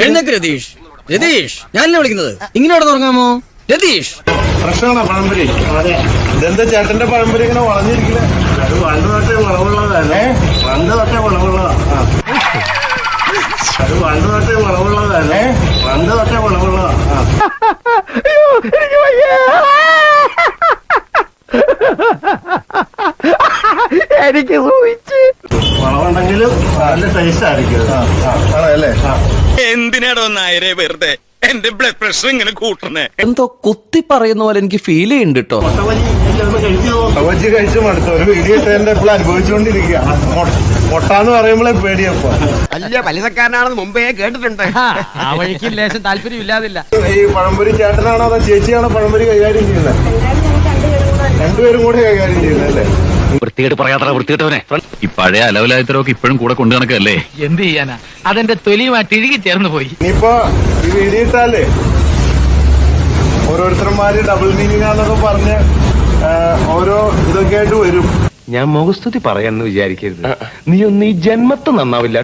എഴുന്നേക്ക് രതീഷ്. രതീഷ് ഞാനല്ലേ വിളിക്കുന്നത്. ഇങ്ങനെ അവിടെ തുടങ്ങാമോ രതീഷ്. പ്രശ്നമാണോ പഴംപൊരി. അതെ. ഇതെന്താ ചേട്ടന്റെ പഴംപൊരി ഇങ്ങനെ വളഞ്ഞിരിക്കണേ അത് പണ്ട് തൊട്ടേ വളവുള്ളതല്ലേ പണ്ട് തൊട്ടേ വളവുള്ളതാ. അത് പണ്ട് തൊട്ടേ വളവുള്ളതല്ലേ പണ്ട് തൊട്ടേ വളവുള്ളതാ. എനിക്ക് സൂഹിച്ച് വളവുണ്ടെങ്കിലും നല്ല ടേസ്റ്റ് ആയിരിക്കും. ആ. എന്തിനാടോ നായരെ വെറുതെ? എന്റെ ബ്ലഡ് പ്രഷർ ഇങ്ങനെ കൂട്ടണേ എന്തോ കുത്തി പറയുന്ന പോലെ എനിക്ക് ഫീൽ ചെയ്യുന്നുണ്ട് കേട്ടോ എനിക്കൊന്ന് കഴിച്ചു മടുത്തു. ഒരു വീഡിയോ ഇട്ടതിന്റെ ഇപ്പോൾ അനുഭവിച്ചുകൊണ്ടിരിക്കുക. മുട്ട എന്ന് പറയുമ്പോഴേ പേടിയപ്പോ. വലിയ പലിശക്കാരനാണെന്ന് മുമ്പേ കേട്ടിട്ടുണ്ട്. ആ വഴിക്ക് ലേശം താല്പര്യമില്ലാതില്ല ഈ പഴംപൊരി ചേട്ടനാണോ അതോ ചേച്ചിയാണോ പഴംപൊരി കൈകാര്യം ചെയ്യുന്നത്? രണ്ടുപേരും കൂടെ കൈകാര്യം ചെയ്യുന്നത് അല്ലേ? വൃത്തികേട് പറയാത്ര വൃത്തികെട്ടവനെ. ഈ പഴയ അലവലായത്തരൊക്കെ ഇപ്പോഴും കൂടെ കൊണ്ടു നടക്കല്ലേ? എന്ത് ചെയ്യാനാ? അതെന്റെ തൊലിയുമായിട്ട് ഇഴുകി ചേർന്ന് പോയി. ഇനിയിപ്പോ വീഡിയോ ഇട്ടാലേ ഓരോരുത്തർമാര് ഡബിൾ മീനിങ് ആണെന്നൊക്കെ പറഞ്ഞ് ഓരോ ഇതൊക്കെ ആയിട്ട് വരും. ഞാൻ മുഖസ്തുതി പറയാന്ന് വിചാരിക്കരുത്. നീ ഒന്ന് ഈ ജന്മത്ത് നന്നാവില്ല.